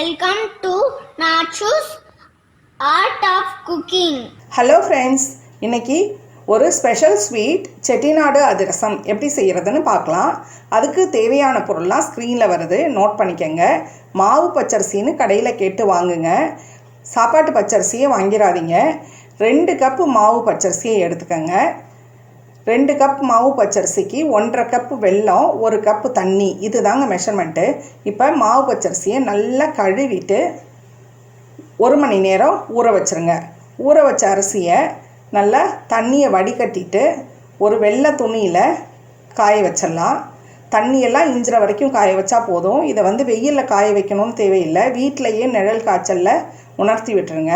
Welcome to Nachu's art of cooking hello friends இன்னைக்கு ஒரு special sweet Chettinad அதிரசம் எப்படி செய்கிறதுன்னு பார்க்கலாம். அதுக்கு தேவையான பொருள்லாம் ஸ்க்ரீனில் வருது. நோட் பண்ணிக்கோங்க. மாவு பச்சரிசின்னு கடையில் கேட்டு வாங்குங்க. சாப்பாட்டு பச்சரிசியை வாங்கிடாதீங்க. ரெண்டு கப்பு மாவு பச்சரிசியை எடுத்துக்கோங்க. ரெண்டு கப் மாவு பச்சரிசிக்கு ஒன்றரை கப்பு வெல்லம் ஒரு கப்பு தண்ணி. இது தாங்க மெஷர்மெண்ட்டு இப்போ மாவு பச்சரிசியை நல்லா கழுவிட்டு ஒரு மணி நேரம் ஊற வச்சுருங்க. ஊற வச்ச அரிசியை நல்லா தண்ணியை வடிகட்டிட்டு ஒரு வெள்ளை துணியில் காய வச்சிடலாம். தண்ணியெல்லாம் இஞ்சிற வரைக்கும் காய வச்சா போதும். இதை வந்து வெயிலில் காய வைக்கணும்னு தேவையில்லை. வீட்டிலையே நிழல் காய்ச்சலில் உணர்த்தி விட்டுருங்க.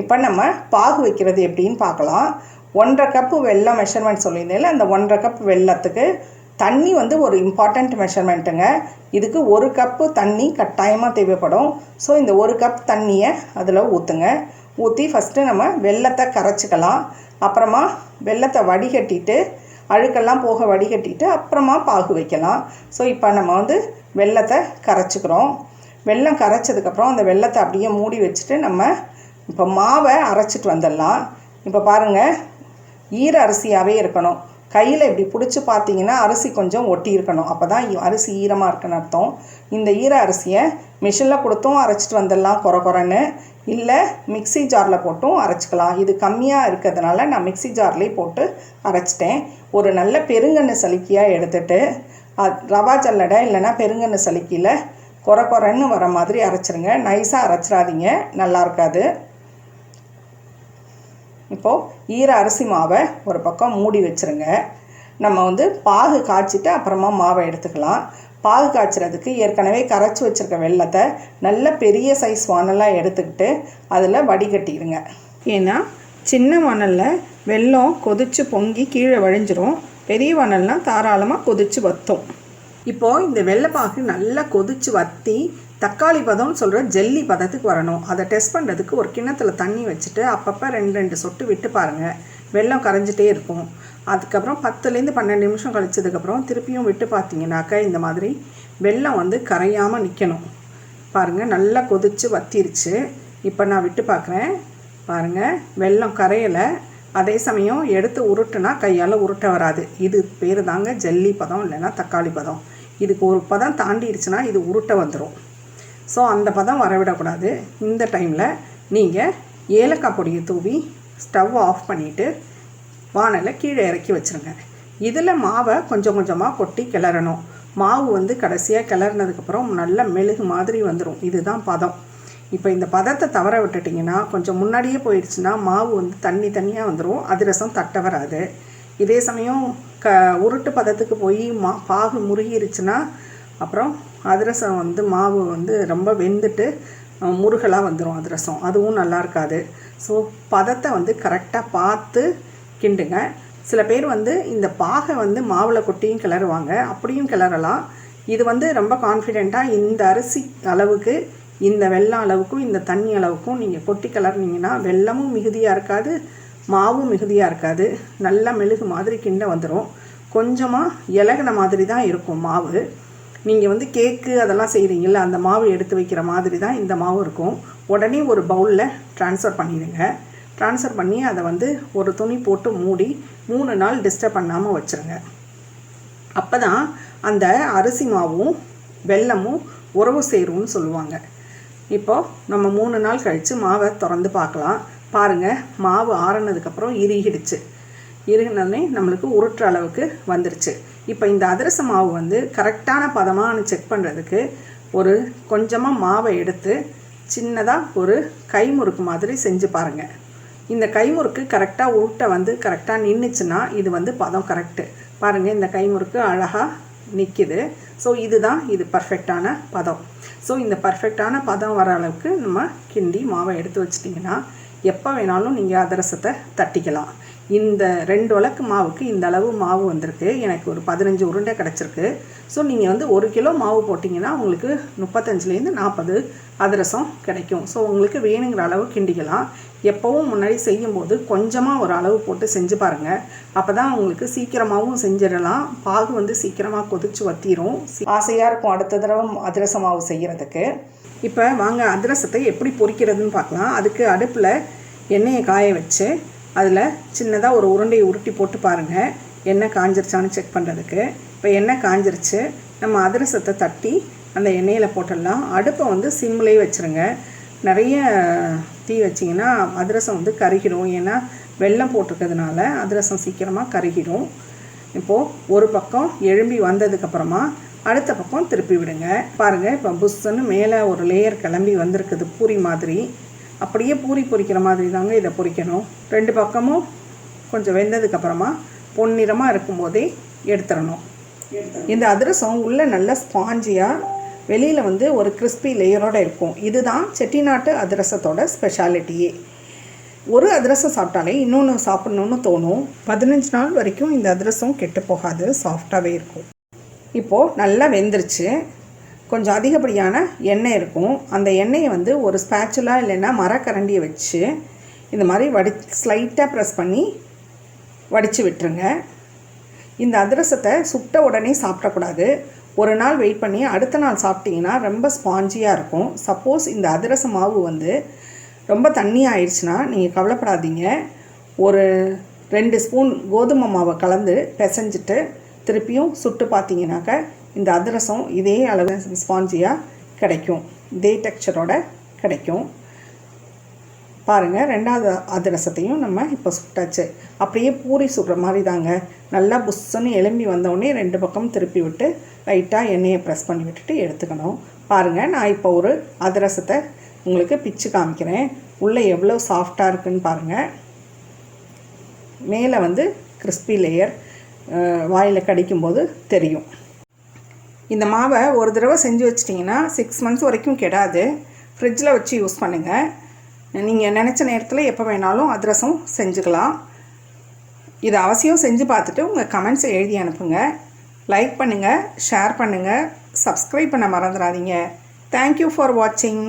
இப்போ நம்ம பாகு வைக்கிறது எப்படின்னு பார்க்கலாம். ஒன்றரை கப்பு வெள்ளம் மெஷர்மெண்ட் சொல்லியிருந்தேன் அந்த ஒன்றரை கப் வெல்லத்துக்கு தண்ணி வந்து ஒரு இம்பார்ட்டண்ட் மெஷர்மெண்ட்டுங்க இதுக்கு ஒரு கப்பு தண்ணி கட்டாயமாக தேவைப்படும். ஸோ இந்த ஒரு கப் தண்ணியை அதில் ஊற்றுங்க ஊற்றி ஃபஸ்ட்டு நம்ம வெல்லத்தை கரைச்சிக்கலாம். அப்புறமா வெல்லத்தை வடிகட்டிட்டு அழுக்கெல்லாம் போக வடிகட்டிட்டு அப்புறமா பாகு வைக்கலாம். ஸோ இப்போ நம்ம வந்து வெல்லத்தை கரைச்சிக்கிறோம். வெள்ளம் கரைச்சதுக்கப்புறம் அந்த வெல்லத்தை அப்படியே மூடி வச்சுட்டு நம்ம இப்போ மாவை அரைச்சிட்டு வந்துடலாம். இப்போ பாருங்கள் ஈர அரிசியாகவே இருக்கணும். கையில் இப்படி பிடிச்சி பார்த்தீங்கன்னா அரிசி கொஞ்சம் ஒட்டி இருக்கணும். அப்போ தான் அரிசி ஈரமாக இருக்குன்னு அர்த்தம். இந்த ஈர அரிசியை மிஷினில் கொடுத்தும் அரைச்சிட்டு வந்துடலாம் குறை குறைன்னு இல்லை மிக்ஸி ஜாரில் போட்டும் அரைச்சிக்கலாம். இது கம்மியாக இருக்கிறதுனால நான் மிக்ஸி ஜார்லேயே போட்டு அரைச்சிட்டேன். ஒரு நல்ல பெருங்கண்ணு சலுக்கியாக எடுத்துட்டு அது ரவா ஜல்லடை இல்லைன்னா பெருங்கண்ணு சலுக்கியில் குறை குறைன்னு வர மாதிரி அரைச்சிருங்க. நைஸாக அரைச்சிடாதீங்க. நல்லா இருக்காது. இப்போது ஈர அரிசி மாவை ஒரு பக்கம் மூடி வச்சுருங்க. நம்ம வந்து பாகு காய்ச்சிட்டு அப்புறமா மாவை எடுத்துக்கலாம். பாகு காய்ச்சறதுக்கு ஏற்கனவே கரைச்சி வச்சுருக்க வெள்ளத்தை நல்ல பெரிய சைஸ் வானலாக எடுத்துக்கிட்டு அதில் வடிகட்டிடுங்க. ஏன்னா சின்ன வானலில் வெல்லம் கொதிச்சு பொங்கி கீழே வழிஞ்சிரும். பெரிய வானல்னால் தாராளமாக கொதிச்சு வத்தும். இப்போது இந்த வெள்ளைப்பாகு நல்லா கொதிச்சு வத்தி தக்காளி பதம்னு சொல்கிற ஜெல்லி பதத்துக்கு வரணும். அதை டெஸ்ட் பண்ணுறதுக்கு ஒரு கிண்ணத்தில் தண்ணி வச்சுட்டு அப்பப்போ ரெண்டு ரெண்டு சொட்டு விட்டு பாருங்கள் வெள்ளம் கரைஞ்சிட்டே இருக்கும். அதுக்கப்புறம் பத்துலேருந்து பன்னெண்டு நிமிஷம் கழிச்சதுக்கப்புறம் திருப்பியும் விட்டு பார்த்தீங்கன்னாக்கா இந்த மாதிரி வெள்ளம் வந்து கரையாமல் நிற்கணும் பாருங்கள் நல்லா கொதித்து வத்திருச்சு. இப்போ நான் விட்டு பார்க்குறேன். பாருங்கள் வெள்ளம் கரையலை. அதே சமயம் எடுத்து உருட்டுனா கையால் உருட்ட வராது. இது பேர் தாங்க ஜல்லி பதம் இல்லைன்னா தக்காளி பதம். இதுக்கு ஒரு பதம் தாண்டிடுச்சுன்னா இது உருட்ட வந்துடும் ஸோ அந்த பதம் வரவிடக்கூடாது. இந்த டைமில் நீங்கள் ஏலக்காய் பொடியை தூவி ஸ்டவ் ஆஃப் பண்ணிவிட்டு வானலை கீழே இறக்கி வச்சுருங்க. இதில் மாவை கொஞ்சம் கொஞ்சமாக கொட்டி கிளறணும். மாவு வந்து கடைசியாக கிளறினதுக்கப்புறம் நல்ல மெழுகு மாதிரி வந்துடும் இதுதான் பதம். இப்போ இந்த பதத்தை தவற விட்டுட்டிங்கன்னா கொஞ்சம் முன்னாடியே போயிடுச்சுன்னா மாவு வந்து தண்ணி தண்ணியாக வந்துடும் அதிரசம் தட்ட வராது. இதே சமயம் க உருட்டு பதத்துக்கு போய் மா பாகு முருகிருச்சுன்னா அப்புறம் அதிரசம் வந்து மாவு வந்து ரொம்ப வெந்துட்டு முருகலாக வந்துடும் அதிரசம். அதுவும் நல்லா இருக்காது. ஸோ பதத்தை வந்து கரெக்டாக பார்த்து கிண்டுங்க. சில பேர் வந்து இந்த பாகை வந்து மாவில் கொட்டியும் கிளறுவாங்க. அப்படியும் கிளறலாம். இது வந்து ரொம்ப கான்ஃபிடெண்ட்டாக இந்த அரிசி அளவுக்கு இந்த வெள்ளம் அளவுக்கும் இந்த தண்ணி அளவுக்கும் நீங்கள் கொட்டி கிளறினீங்கன்னா வெள்ளமும் மிகுதியாக இருக்காது மாவும் மிகுதியாக இருக்காது. நல்லா மெழுகு மாதிரி கிண்ட வந்துடும் கொஞ்சமாக இலகின மாதிரி தான் இருக்கும் மாவு. நீங்கள் வந்து கேக்கு அதெல்லாம் செய்கிறீங்கள அந்த மாவு எடுத்து வைக்கிற மாதிரி தான் இந்த மாவு இருக்கும். உடனே ஒரு பவுலில் ட்ரான்ஸ்ஃபர் பண்ணிடுங்க. ட்ரான்ஸ்ஃபர் பண்ணி அதை வந்து ஒரு துணி போட்டு மூடி மூணு நாள் டிஸ்டர்ப் பண்ணாமல் வச்சுருங்க. அப்போ தான் அந்த அரிசி மாவும் வெல்லமும் உறவு சேரும்னு சொல்லுவாங்க. இப்போது நம்ம மூணு நாள் கழித்து மாவை திறந்து பார்க்கலாம். பாருங்கள் மாவு ஆறுனதுக்கப்புறம் இறுகிடுச்சு. இறுகினோடனே நம்மளுக்கு உருட்டுற அளவுக்கு வந்துருச்சு. இப்போ இந்த அதிரச மாவு வந்து கரெக்டான பதமானு செக் பண்ணுறதுக்கு ஒரு கொஞ்சமாக மாவை எடுத்து சின்னதாக ஒரு கைமுறுக்கு மாதிரி செஞ்சு பாருங்கள் இந்த கைமுறுக்கு கரெக்டாக உருட்டை வந்து கரெக்டாக நின்றுச்சுன்னா இது வந்து பதம் கரெக்டு. பாருங்கள் இந்த கைமுறுக்கு அழகாக நிற்கிது ஸோ இதுதான் இது பர்ஃபெக்டான பதம். ஸோ இந்த பர்ஃபெக்டான பதம் வர அளவுக்கு நம்ம கிண்டி மாவை எடுத்து வச்சிட்டிங்கன்னா எப்போ வேணாலும் நீங்கள் அதிரசத்தை தட்டிக்கலாம். இந்த ரெண்டு வழக்கு மாவுக்கு இந்த அளவு மாவு வந்திருக்கு. எனக்கு ஒரு பதினஞ்சு உருண்டை கிடச்சிருக்கு. ஸோ நீங்கள் வந்து ஒரு கிலோ மாவு போட்டிங்கன்னா உங்களுக்கு முப்பத்தஞ்சுலேருந்து நாற்பது அதிரசம் கிடைக்கும். ஸோ உங்களுக்கு வேணுங்கிற அளவு கிண்டிக்கலாம். எப்போவும் முன்னாடி செய்யும்போது கொஞ்சமாக ஒரு அளவு போட்டு செஞ்சு பாருங்கள் அப்போ தான் உங்களுக்கு சீக்கிரமாகவும் செஞ்சிடலாம். பாகு வந்து சீக்கிரமாக கொதிச்சு வத்திரும். ஆசையாக இருக்கும் அடுத்த தடவை அதிரச மாவு செய்கிறதுக்கு இப்போ வாங்க அதிரசத்தை எப்படி பொறிக்கிறதுன்னு பார்க்கலாம். அதுக்கு அடுப்பில் எண்ணெயை காய வச்சு அதில் சின்னதாக ஒரு உருண்டையை உருட்டி போட்டு பாருங்கள் எண்ணெய் காஞ்சிருச்சான்னு செக் பண்ணுறதுக்கு இப்போ எண்ணெய் காஞ்சிருச்சு? நம்ம அதிரசத்தை தட்டி அந்த எண்ணெயில் போட்டுடலாம். அடுப்பை வந்து சிம்லேயே வச்சுருங்க. நிறைய தீ வச்சிங்கன்னா அதிரசம் வந்து கருகிடும். ஏன்னா வெல்லம் போட்டிருக்கிறதுனால அதிரசம் சீக்கிரமாக கருகிடும். இப்போது ஒரு பக்கம் எழும்பி வந்ததுக்கப்புறமா அடுத்த பக்கம் திருப்பி விடுங்க. பாருங்கள் இப்போ புஷ்ஷுன்னு மேலே ஒரு லேயர் கிளம்பி வந்திருக்குது. பூரி மாதிரி. அப்படியே பூரி பொரிக்கிற மாதிரி தாங்க இதை பொரிக்கணும். ரெண்டு பக்கமும் கொஞ்சம் வெந்ததுக்கப்புறமா பொன்னிறமாக இருக்கும்போதே எடுத்துடணும். இந்த அதிரசம் உள்ளே நல்ல ஸ்பாஞ்சியாக வெளியில் வந்து ஒரு கிறிஸ்பி லேயரோட இருக்கும். இதுதான் செட்டிநாட்டு அதிரசத்தோட ஸ்பெஷாலிட்டியே. ஒரு அதிரசம் சாப்பிட்டாலே இன்னொன்று சாப்பிட்ணுன்னு தோணும். பதினஞ்சு நாள் வரைக்கும் இந்த அதிரசம் கெட்டு போகாது சாஃப்டாகவே இருக்கும். இப்போது நல்லா வெந்துருச்சு. கொஞ்சம் அதிகப்படியான எண்ணெய் இருக்கும். அந்த எண்ணெயை வந்து ஒரு ஸ்பேச்சுலா இல்லைன்னா மரக்கரண்டியை வச்சு இந்த மாதிரி வடி ஸ்லைட்டாக ப்ரெஸ் பண்ணி வடித்து விட்டுருங்க. இந்த அதிரசத்தை சுட்ட உடனே சாப்பிடக்கூடாது. ஒரு நாள் வெயிட் பண்ணி அடுத்த நாள் சாப்பிட்டீங்கன்னா ரொம்ப ஸ்பாஞ்சியாக இருக்கும். சப்போஸ் இந்த அதிரச மாவு வந்து ரொம்ப தண்ணி ஆயிடுச்சுன்னா நீங்கள் கவலைப்படாதீங்க. ஒரு ரெண்டு ஸ்பூன் கோதுமை மாவை கலந்து பிசைஞ்சிட்டு திருப்பியும் சுட்டு பார்த்தீங்கன்னாக்க இந்த அதிரசம் இதே அளவு ஸ்பாஞ்சியாக கிடைக்கும். இதே டெக்ஸ்சரோட கிடைக்கும். பாருங்கள் ரெண்டாவது அதிரசத்தையும் நம்ம இப்போ சுட்டாச்சு. அப்படியே பூரி சுடுற மாதிரி தாங்க நல்லா புஷ்ஷுன்னு எலும்பி வந்தோடனே ரெண்டு பக்கம் திருப்பி விட்டு லைட்டாக எண்ணெயை ப்ரெஸ் பண்ணி விட்டுட்டு எடுத்துக்கணும். பாருங்கள் நான் இப்போ ஒரு அதிரசத்தை உங்களுக்கு பிச்சு காமிக்கிறேன். உள்ளே எவ்வளோ சாஃப்டாக இருக்குன்னு பாருங்கள் மேலே வந்து கிறிஸ்பி லேயர் வாயில் கடிக்கும்போது தெரியும். இந்த மாவை ஒரு தடவை செஞ்சு வச்சிட்டிங்கன்னா சிக்ஸ் மந்த்ஸ் வரைக்கும் கெடாது. ஃப்ரிட்ஜில் வச்சு யூஸ் பண்ணுங்கள் நீங்கள் நினச்ச நேரத்தில் எப்போ வேணாலும் அதிரசம் செஞ்சுக்கலாம். இது அவசியம் செஞ்சு பார்த்துட்டு உங்கள் கமெண்ட்ஸை எழுதி அனுப்புங்க. லைக் பண்ணுங்கள் ஷேர் பண்ணுங்கள் சப்ஸ்கிரைப் பண்ண மறந்துடாதீங்க. தேங்க்யூ ஃபார் வாட்சிங்